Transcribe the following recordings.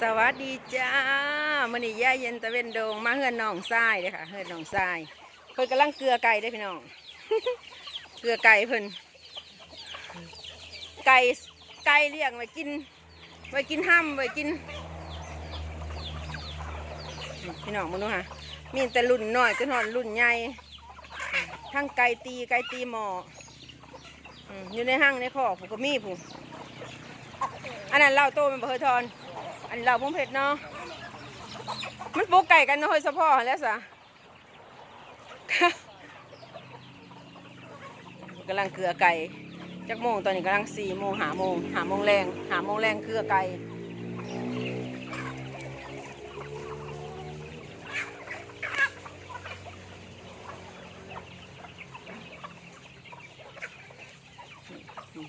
สวัสดีจ้ามื่อนี้ย่าเย็นตะเวนโดงมาเฮือนน้องทรายเลยค่ะเฮือนน้องทรายเพิ่นกำลังเกลือไก่เด้พี่น้อง เกลือไก่เพิ่นไก่ไก่เลี้ยงไว้กินไว้กินห้ำไว้กิน พี่น้องมึงดูค่ะมีแต่รุ่นน้อยจนหอนรุ่นใหญ่ทั้งไก่ตีไก่ตีหมออืมอยู่ในห้างในคอกผมก็มีผมอันนั้นเล่าโตมันบ่เคยทอน อันเราพุ่งเผ็ดเนาะ มันปลูกไก่กันเนาะเฮ้ยสะพอแล้วสะกำลังเกลือไก่จักโมงตอนนี้กำลังสี่โมงหาโมงหาโมงแรงหาโมงแรงเกลือไก่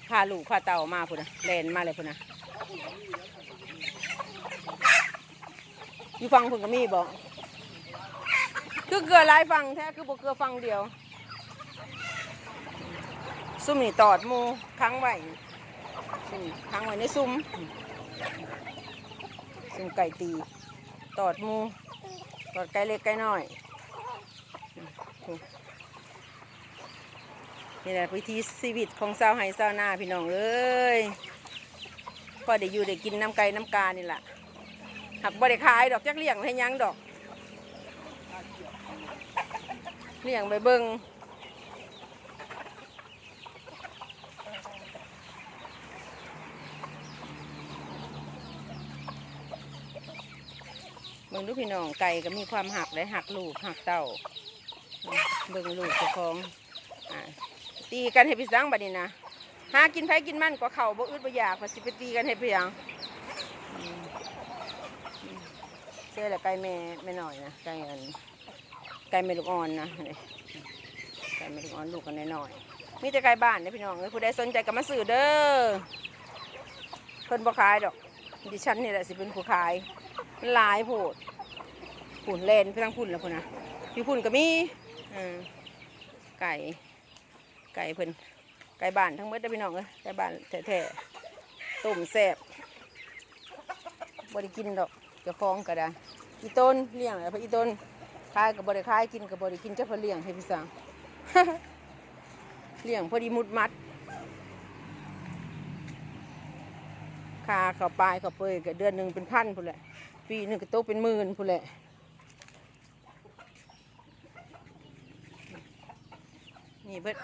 พาลูกพาเต่ามาพุ่นนะแลนมาเลยพุ่นนะ อยู่ฟังพุ่นก็มีบอกคือเกลือหลายฟังแท้คือบ่เกลือฟังเดียว ซุ่มนี่ตอดหมูค้างไว้ซุ่มค้างไว้ในซุ้มซุ่มไก่ตี ตอดหมูตอดไก่เล็กไก่น้อยนี่แหละวิธีชีวิตของชาวไห้ชาวนาพี่น้องเอ้ยพอได้อยู่ได้กินน้ำไก่น้ำกานี่แหละ หักบริขายดอกจักเลี้ยงให้ยังดอกเลี้ยงไปเบิงเบิงดูพี่น้องไก่ก็มีความหักและหักลูกหักเต่าเบิงลูกเจ้าของตีกันให้พี่สังบัดนี้นะหากินไผกินมันกว่าเขาบ่อึดบ่อยากว่าสิไปตีกันให้พี่ยัง เชื่อและไก่แม่แม่หน่อยนะไก่อันไก่แม่ลูกอ่อนนะไก่แม่ลูกอ่อนลูกกันน้อยมีแต่ไก่บ้านนี่ยพี่น้องเอ้ยผู้ใดสนใจก็มาซื้อเด้อเพิ่นบ่ขายดอกดิฉันนี่แหละสิเป็นผู้ขายมันหลายโพดผุ่นเลนพี่ทั้งผุ่นแล้วพุ่นนะพี่ผุ่นก็มีอ่ไก่ไก่เพิ่นไก่บ้านทั้งหมดเด้พี่น้องเอ้ยไก่บ้านแท้ๆต้มแซ่บบ่ได้กินดอก เจะคล้าของก็ได้อีต้นเลี้ยงแล้วพออีต้นขายกับบริขายกินกับบริกินเจ้าพอเลี้ยงให้พี่สังเลี้ยงพอดีมุดมัดคาเขาปลายเขาเปยก็เดือนหนึ่งเป็นพันพุ่นแหละ ปีหนึ่งก็โตเป็นหมื่นพุ่นแหละนี่เบิด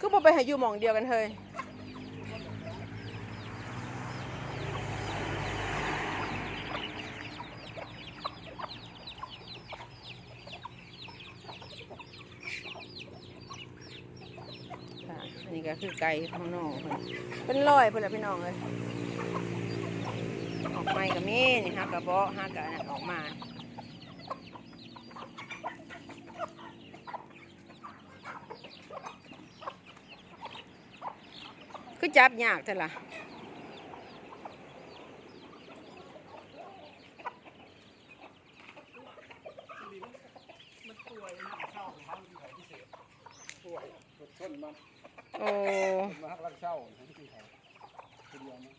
ก็บอไปหาอยู่หมองเดียวกันเฮ้ย ค่ะอันนี้ ก็คือไก่ข้างนอกเป็นร้อยเพื่อนพี่น้องเลยออกไม้กับมีนี่ฮะกระเบาะฮะกระนั่นออกมาคือจับยากแต่ละ ชนมันโอ้ มาหักลักเช่าทั้งที่เขาคนเดียวนะ